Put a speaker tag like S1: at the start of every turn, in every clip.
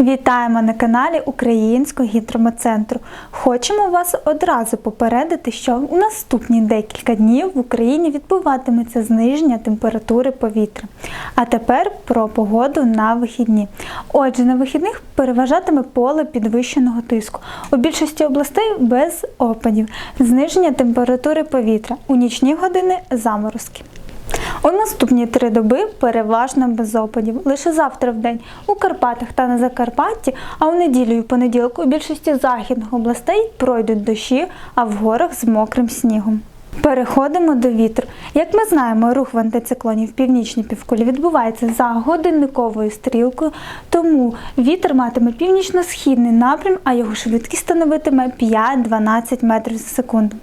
S1: Вітаємо на каналі Українського гідромецентру. Хочемо вас одразу попередити, що у наступні декілька днів в Україні відбуватиметься зниження температури повітря. А тепер про погоду на вихідні. Отже, на вихідних переважатиме поле підвищеного тиску. У більшості областей без опадів, зниження температури повітря. У нічні години заморозки. У наступні три доби переважно без опадів. Лише завтра в день у Карпатах та на Закарпатті, а у неділю і понеділок у більшості західних областей пройдуть дощі, а в горах з мокрим снігом. Переходимо до вітру. Як ми знаємо, рух в антициклоні в північній півкулі відбувається за годинниковою стрілкою, тому вітер матиме північно-східний напрям, а його швидкість становитиме 5-12 метрів за секунду.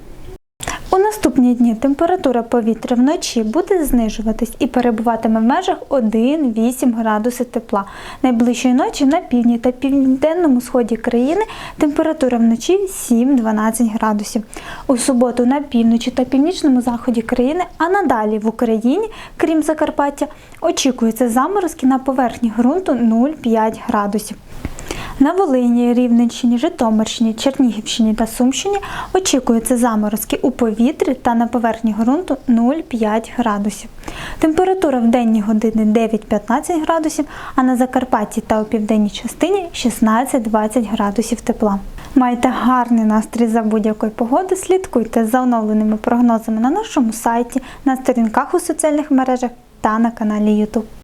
S1: Наступні дні температура повітря вночі буде знижуватись і перебуватиме в межах 1-8 градусів тепла. Найближчої ночі на півдні та південному сході країни температура вночі 7-12 градусів. У суботу на півночі та північному заході країни, а надалі в Україні, крім Закарпаття, очікуються заморозки на поверхні ґрунту 0,5 градусів. На Волині, Рівненщині, Житомирщині, Чернігівщині та Сумщині очікуються заморозки у повітрі та на поверхні ґрунту 0,5 градусів. Температура в денні години 9-15 градусів, а на Закарпатті та у південній частині 16-20 градусів тепла. Майте гарний настрій за будь-якої погоди, слідкуйте за оновленими прогнозами на нашому сайті, на сторінках у соціальних мережах та на каналі YouTube.